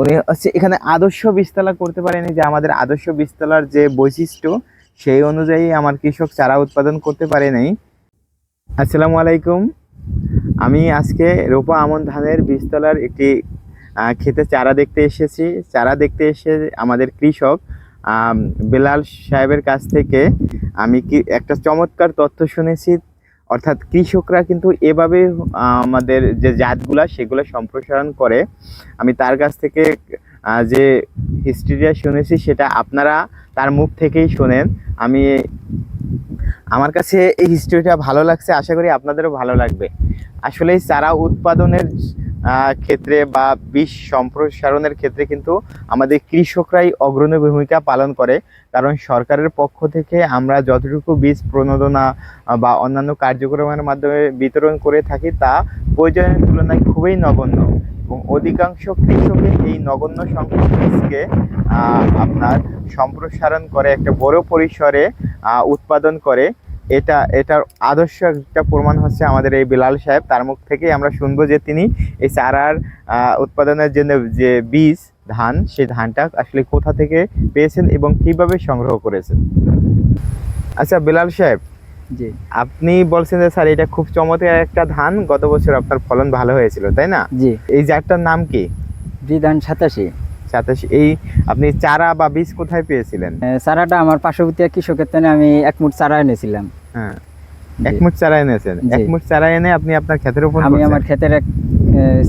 উনি হচ্ছে এখানে আদর্শ বীজতলা করতে পারেনি যে আমাদের আদর্শ বীজতলার যে বৈশিষ্ট্য, সেই অনুযায়ী আমার কৃষক চারা উৎপাদন করতে পারে নাই। আসসালামু আলাইকুম। আমি আজকে রোপা আমন ধানের বীজতলার একটি ক্ষেতে চারা দেখতে এসেছি। চারা দেখতে এসে আমাদের কৃষক বেলাল সাহেবের কাছ থেকে আমি কি একটা চমৎকার তথ্য শুনেছি। অর্থাৎ কৃষকরা কিন্তু এভাবে আমাদের যে জাতগুলা সেগুলো সম্প্রসারণ করে। আমি তার কাছ থেকে যে হিস্ট্রিটা শুনেছি সেটা আপনারা তার মুখ থেকেই শোনেন। আমি আমার কাছে এই হিস্ট্রিটা ভালো লাগছে, আশা করি আপনাদেরও ভালো লাগবে। আসলে চারা উৎপাদনের ক্ষেত্রে বা বীজ সম্প্রসারণের ক্ষেত্রে কিন্তু আমাদের কৃষকরাই অগ্রণী ভূমিকা পালন করে। কারণ সরকারের পক্ষ থেকে আমরা যতটুকু বীজ প্রণোদনা বা অন্যান্য কার্যক্রমের মাধ্যমে বিতরণ করে থাকি তা প্রয়োজনের তুলনায় খুবই নগণ্য। এবং অধিকাংশ কৃষকের এই নগণ্য সংখ্যক বীজকে আপনার সম্প্রসারণ করে, একটা বড় পরিসরে উৎপাদন করে। এটা এটার আদর্শ একটা প্রমাণ হচ্ছে আমাদের এই বিলাল সাহেব। তার মুখ থেকেই আমরা শুনব যে তিনি এই চারার উৎপাদনের জন্য যে বীজ ধান সেই ধানটা আসলে কোথা থেকে পেয়েছেন এবং কীভাবে সংগ্রহ করেছেন? আচ্ছা বিলাল সাহেব জি। আপনি বলছেন যে স্যার এটা খুব চমৎকার একটা ধান। গত বছর আপনার ফলন ভালো হয়েছিল তাই না? জি। এই জাতটার নাম কি? জি ধান সাতাশি। সাতাশ। এই আপনি চারা বা বীজ কোথায় পেয়েছিলেন? চারাটা আমার পার্শ্ববর্তী কৃষকের আমি এক মুঠ চারা এনেছিলাম। হ্যাঁ। জি। একমুট চারা এনেছেন জি। একমুট চারা এনে আপনি আপনার ক্ষেতের উপর আমি আমার ক্ষেতের এক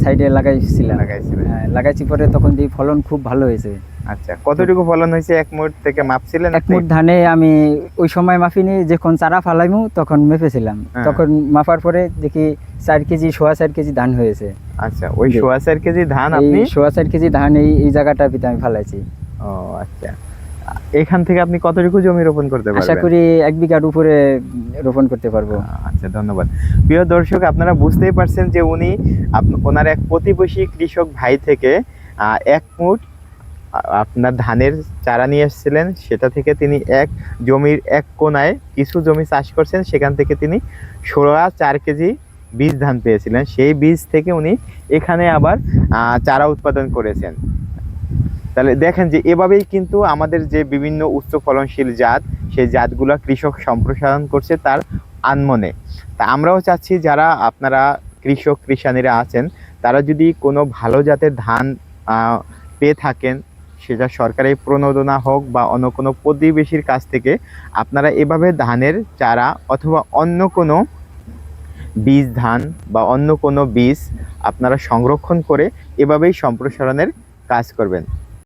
সাইডে লাগাইছিলাম। লাগাইছিলেন। হ্যাঁ, লাগাইছি পরে তখন দিয়ে ফলন খুব ভালো হয়েছে। আচ্ছা কতটুকু ফলন হয়েছে এক মুট থেকে মাপছিলেন এক মুঠ ধানে আমি ওই সময় মাপিনি যখন চারা ফালাইমু তখন মেপেছিলাম। হ্যাঁ। তখন মাপার পরে দেখি চার কেজি সোয়া চার কেজি ধান হয়েছে। আচ্ছা ওই সোয়া চার কেজি ধান আপনি? সোয়া চার কেজি ধান এই এই জায়গাটা আমি ফালাইছি। ও আচ্ছা। এখান থেকে আপনি কতটুকু জমি রোপণ করতে পারবেন? আশা করি এক বিঘার উপরে রোপণ করতে পারব। আচ্ছা ধন্যবাদ। প্রিয় দর্শক আপনারা বুঝতেই পারছেন যে উনি ওনার এক প্রতিবেশী কৃষক ভাই থেকে এক মুঠ আপনার ধানের চারা নিয়ে এসেছিলেন। সেটা থেকে তিনি এক জমির এক কোনায় কিছু জমি চাষ করছেন। সেখান থেকে তিনি ষোলো চার কেজি বীজ ধান পেয়েছিলেন। সেই বীজ থেকে উনি এখানে আবার চারা উৎপাদন করেছেন। তাহলে দেখেন যে এভাবেই কিন্তু আমাদের যে বিভিন্ন উচ্চ ফলনশীল জাত, সেই জাতগুলো কৃষক সম্প্রসারণ করছে তার আনমনে। তা আমরাও চাচ্ছি যারা আপনারা কৃষক, কৃষানীরা আছেন, তারা যদি কোনো ভালো জাতের ধান পেয়ে থাকেন, সেটা সরকারের প্রণোদনা হোক বা অন্য কোনো প্রতিবেশীর কাছ থেকে, আপনারা এভাবে ধানের চারা অথবা অন্য কোনো বীজ ধান বা অন্য কোনো বীজ আপনারা সংরক্ষণ করে এভাবেই সম্প্রসারণের কাজ করবেন।